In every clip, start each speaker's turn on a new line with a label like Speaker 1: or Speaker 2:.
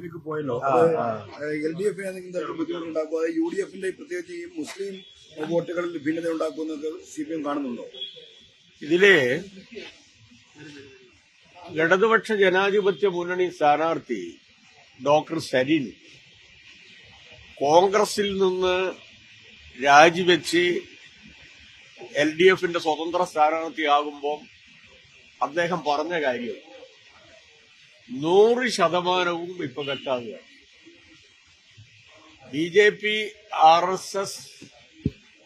Speaker 1: എഫിലേക്ക് പോയല്ലോ. L D എഫിന് എന്തെങ്കിലും തരത്തിൽ ബുദ്ധിമുട്ടുണ്ടാക്കും അത് യു ഡി എഫിന്റെ പ്രത്യേകിച്ച് ഈ മുസ്ലിം വോട്ടുകളിൽ ഭിന്നത ഉണ്ടാക്കുമെന്നൊക്കെ സി പി എം കാണുന്നുണ്ടോ?
Speaker 2: ഇതിൽ ഇടതുപക്ഷ ജനാധിപത്യ മുന്നണി സ്ഥാനാർത്ഥി ഡോക്ടർ സരിൻ കോൺഗ്രസിൽ നിന്ന് രാജിവെച്ച് എൽ ഡി എഫിന്റെ സ്വതന്ത്ര സ്ഥാനാർത്ഥിയാകുമ്പോൾ അദ്ദേഹം പറഞ്ഞ കാര്യം നൂറ് ശതമാനവും ഇപ്പൊ വ്യക്താകുകയാണ് B J P R S S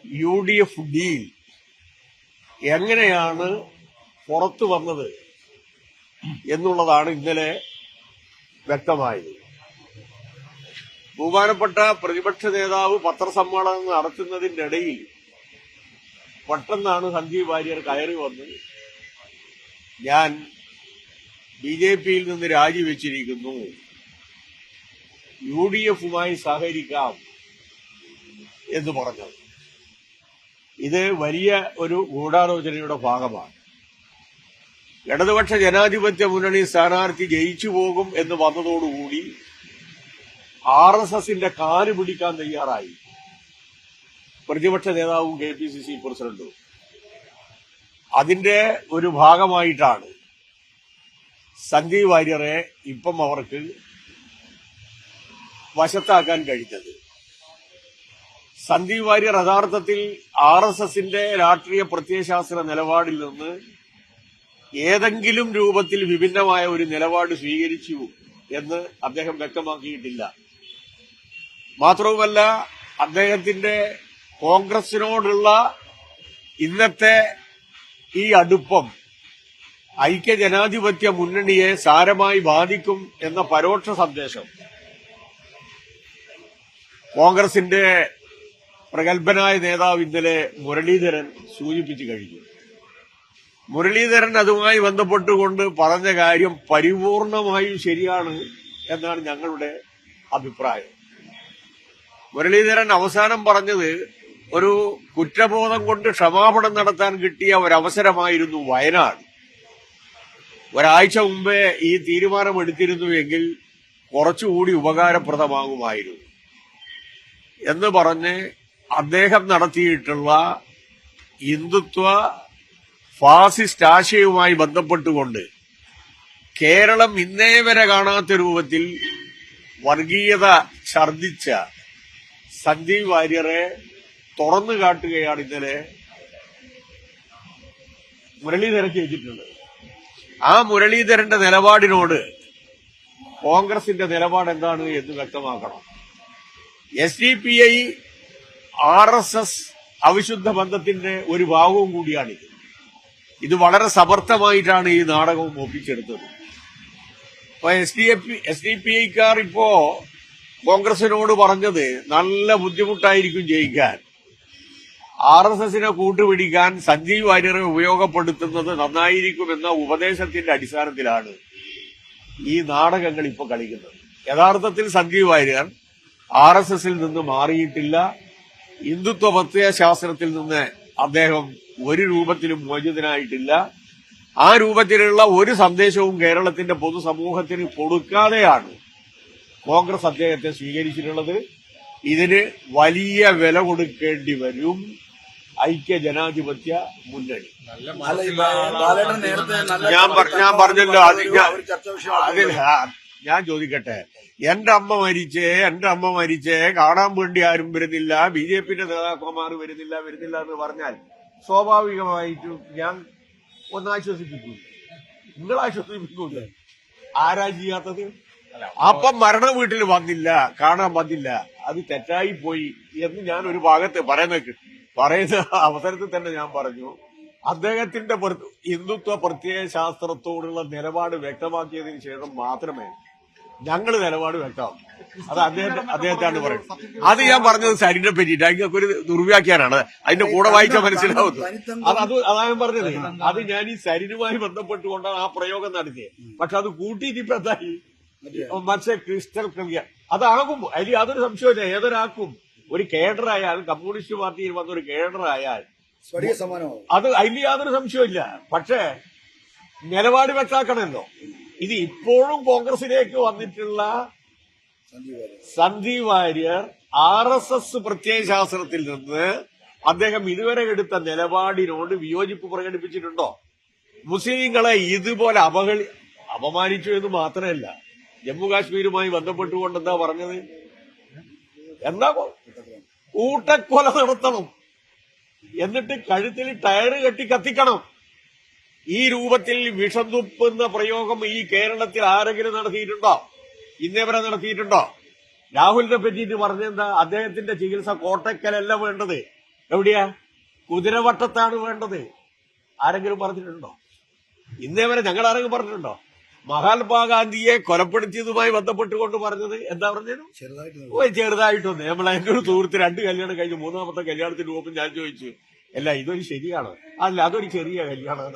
Speaker 2: U D F deal എങ്ങനെയാണ് പുറത്തു വന്നത് എന്നുള്ളതാണ് ഇന്നലെ വ്യക്തമായത്. ബഹുമാനപ്പെട്ട പ്രതിപക്ഷ നേതാവ് പത്രസമ്മേളനം നടത്തുന്നതിനിടയിൽ പെട്ടെന്നാണ് സഞ്ജീവ് വാര്യർ കയറി വന്ന് ഞാൻ ബി ജെ പിയിൽ നിന്ന് രാജിവെച്ചിരിക്കുന്നു. യു ഡി എഫുമായി സഹകരിക്കാം എന്ന് പറഞ്ഞത്. ഇത് വലിയ ഒരു ഗൂഢാലോചനയുടെ ഭാഗമാണ്. ഇടതുപക്ഷ ജനാധിപത്യ മുന്നണി സ്ഥാനാർത്ഥി ജയിച്ചു പോകും എന്ന് വന്നതോടുകൂടി ആർ എസ് എസിന്റെ കാൽ പിടിക്കാൻ തയ്യാറായി. പ്രതിപക്ഷ നേതാവും കെ പി സി സി പ്രസിഡന്റും. അതിന്റെ ഒരു ഭാഗമായിട്ടാണ് സഞ്ജയ് വാര്യറെ ഇപ്പം അവർക്ക് വശത്താക്കാൻ കഴിഞ്ഞത്. സന്ദീപ് വാര്യർ യഥാർത്ഥത്തിൽ ആർ എസ് എസിന്റെ രാഷ്ട്രീയ പ്രത്യയശാസ്ത്ര നിലപാടിൽ നിന്ന് ഏതെങ്കിലും രൂപത്തിൽ വിഭിന്നമായ ഒരു നിലപാട് സ്വീകരിച്ചു എന്ന് അദ്ദേഹം വ്യക്തമാക്കിയിട്ടില്ല. മാത്രവുമല്ല അദ്ദേഹത്തിന്റെ കോൺഗ്രസിനോടുള്ള ഇന്നത്തെ ഈ അടുപ്പം ഐക്യ ജനാധിപത്യ മുന്നണിയെ സാരമായി ബാധിക്കും എന്ന പരോക്ഷ സന്ദേശം കോൺഗ്രസിന്റെ പ്രഗത്ഭനായ നേതാവ് ഇന്നലെ മുരളീധരൻ സൂചിപ്പിച്ചു കഴിഞ്ഞു. മുരളീധരൻ അതുമായി ബന്ധപ്പെട്ടുകൊണ്ട് പറഞ്ഞ കാര്യം പരിപൂർണമായും ശരിയാണ് എന്നാണ് ഞങ്ങളുടെ അഭിപ്രായം. മുരളീധരൻ അവസാനം പറഞ്ഞത് ഒരു കുറ്റബോധം കൊണ്ട് ക്ഷമാപണം നടത്താൻ കിട്ടിയ ഒരവസരമായിരുന്നു വയനാട്. ഒരാഴ്ച മുമ്പേ ഈ തീരുമാനം എടുത്തിരുന്നുവെങ്കിൽ കുറച്ചുകൂടി ഉപകാരപ്രദമാകുമായിരുന്നു. എന്ന് പറഞ്ഞ് അദ്ദേഹം നടത്തിയിട്ടുള്ള ഹിന്ദുത്വ ഫാസിസ്റ്റ് ആശയവുമായി ബന്ധപ്പെട്ടുകൊണ്ട് കേരളം ഇന്നേ വരെ കാണാത്ത രൂപത്തിൽ വർഗീയത ഛർദിച്ച സഞ്ജീവ് വാര്യറെ തുറന്നു കാട്ടുകയാണ് ഇന്നലെ മുരളീധരൻ ചെയ്തിട്ടുള്ളത്. ആ മുരളീധരന്റെ നിലപാടിനോട് കോൺഗ്രസിന്റെ നിലപാട് എന്താണ് എന്ന് വ്യക്തമാക്കണം. S D P I R S S അവിശുദ്ധ ബന്ധത്തിന്റെ ഒരു ഭാഗവും കൂടിയാണിത്. ഇത് വളരെ സമർത്ഥമായിട്ടാണ് ഈ നാടകം ഒപ്പിച്ചെടുത്തത്. അപ്പൊ S D F S D P ഐക്കാർ ഇപ്പോ കോൺഗ്രസിനോട് പറഞ്ഞത് നല്ല ബുദ്ധിമുട്ടായിരിക്കും ജയിക്കാൻ. ആർ എസ് എസിനെ കൂട്ടുപിടിക്കാൻ സഞ്ജീവ് വാര്യരെ ഉപയോഗപ്പെടുത്തുന്നത് നന്നായിരിക്കുമെന്ന ഉപദേശത്തിന്റെ അടിസ്ഥാനത്തിലാണ് ഈ നാടകങ്ങൾ ഇപ്പൊ കളിക്കുന്നത്. യഥാർത്ഥത്തിൽ സഞ്ജീവ് വാര്യർ ആർ എസ് എസിൽ നിന്ന് മാറിയിട്ടില്ല. ഹിന്ദുത്വ പ്രത്യയശാസ്ത്രത്തിൽ നിന്ന് അദ്ദേഹം ഒരു രൂപത്തിലും മോചിതനായിട്ടില്ല. ആ രൂപത്തിലുള്ള ഒരു സന്ദേശവും കേരളത്തിന്റെ പൊതുസമൂഹത്തിന് കൊടുക്കാതെയാണ് കോൺഗ്രസ് അദ്ദേഹത്തെ സ്വീകരിച്ചിട്ടുള്ളത്. ഇതിന് വലിയ വില കൊടുക്കേണ്ടി വരും. ഐക്യ ജനാധിപത്യ മുന്നണി ഞാൻ ഞാൻ പറഞ്ഞല്ലോ ഞാൻ അതിൽ ചോദിക്കട്ടെ. എന്റെ അമ്മ മരിച്ചേ എന്റെ അമ്മ മരിച്ചേ കാണാൻ വേണ്ടി ആരും വരുന്നില്ല ബി ജെ പിന്റെ നേതാക്കന്മാർ വരുന്നില്ല വരുന്നില്ല എന്ന് പറഞ്ഞാൽ സ്വാഭാവികമായിട്ടും ഞാൻ ഒന്ന് നിങ്ങൾ ആശ്വസിപ്പിക്കൂല ആരാ ചെയ്യാത്തത്? അപ്പം മരണ വീട്ടിൽ വന്നില്ല കാണാൻ വന്നില്ല. അത് തെറ്റായി പോയി എന്ന് ഞാൻ ഒരു ഭാഗത്ത് പറയുന്ന പറയുന്ന അവസരത്തിൽ തന്നെ ഞാൻ പറഞ്ഞു അദ്ദേഹത്തിന്റെ ഹിന്ദുത്വ പ്രത്യയ ശാസ്ത്രത്തോടുള്ള നിലപാട് വ്യക്തമാക്കിയതിനു ശേഷം മാത്രമേ ഞങ്ങൾ നിലപാട് വ്യക്തമാക്കും അത് അദ്ദേഹത്തെ അദ്ദേഹത്താണ് പറയുന്നത്. അത് ഞാൻ പറഞ്ഞത് സരിനെ പറ്റിയിട്ട്. അതിനൊക്കെ ഒരു ദുർവ്യാഖ്യാനാണ്. അതിന്റെ കൂടെ വായിച്ചാൽ മനസ്സിലാവുന്നത്. അത് അത് അതാ ഞാൻ പറഞ്ഞത്. അത് ഞാൻ ഈ സരിനുമായി ബന്ധപ്പെട്ടുകൊണ്ടാണ് ആ പ്രയോഗം നടത്തിയത്. പക്ഷെ അത് കൂട്ടിയിട്ട് ഇപ്പൊ എന്തായി? മനസ്സിലെ ക്രിസ്റ്റൽ ക്രിയ അതാകും അതിൽ യാതൊരു സംശയമില്ല ഏതൊരാൾക്കും ഒരു കേഡറായാൽ കമ്മ്യൂണിസ്റ്റ് പാർട്ടിയിൽ വന്ന ഒരു കേഡറായാൽ അത് അതിൽ യാതൊരു സംശയമില്ല പക്ഷേ നിലപാട് വ്യക്താക്കണമല്ലോ ഇത് ഇപ്പോഴും കോൺഗ്രസിലേക്ക് വന്നിട്ടുള്ള
Speaker 1: Sandeep Warrier.
Speaker 2: R S S പ്രത്യയശാസ്ത്രത്തിൽ നിന്ന് അദ്ദേഹം ഇതുവരെ എടുത്ത നിലപാടിനോട് വിയോജിപ്പ് പ്രകടിപ്പിച്ചിട്ടുണ്ടോ? മുസ്ലിങ്ങളെ ഇതുപോലെ അപകളി അപമാനിച്ചു എന്ന് മാത്രമല്ല ജമ്മു കാശ്മീരുമായി ബന്ധപ്പെട്ടുകൊണ്ട് എന്താ പറഞ്ഞത്? എന്താ കൊ- കൂട്ടക്കൊല നടത്തണം. എന്നിട്ട് കഴുത്തിൽ ടയറ് കെട്ടി കത്തിക്കണം. ഈ രൂപത്തിൽ വിഷം എന്ന പ്രയോഗം ഈ കേരളത്തിൽ ആരെങ്കിലും നടത്തിയിട്ടുണ്ടോ? ഇന്നേവരെ നടത്തിയിട്ടുണ്ടോ? രാഹുലിനെ പറ്റിയിട്ട് പറഞ്ഞെന്താ? അദ്ദേഹത്തിന്റെ ചികിത്സ കോട്ടക്കലല്ല വേണ്ടത്. എവിടെയാ? കുതിരവട്ടത്താണ് വേണ്ടത്. ആരെങ്കിലും പറഞ്ഞിട്ടുണ്ടോ? ഇന്നേ വരെ ഞങ്ങൾ ആരെങ്കിലും പറഞ്ഞിട്ടുണ്ടോ? മഹാത്മാഗാന്ധിയെ കൊലപ്പെടുത്തിയതുമായി ബന്ധപ്പെട്ടുകൊണ്ട് പറഞ്ഞത് എന്താ പറഞ്ഞത്? ചെറുതായിട്ടൊന്ന് നമ്മൾ എന്റെ ഒരു സുഹൃത്ത് രണ്ട് കല്യാണം കഴിഞ്ഞ് മൂന്നാമത്തെ കല്യാണത്തിന് പോകുമ്പോൾ ഞാൻ ചോദിച്ചു അല്ല ഇതൊരു ശരിയാണ്? അല്ല അതൊരു ചെറിയ കല്യാണം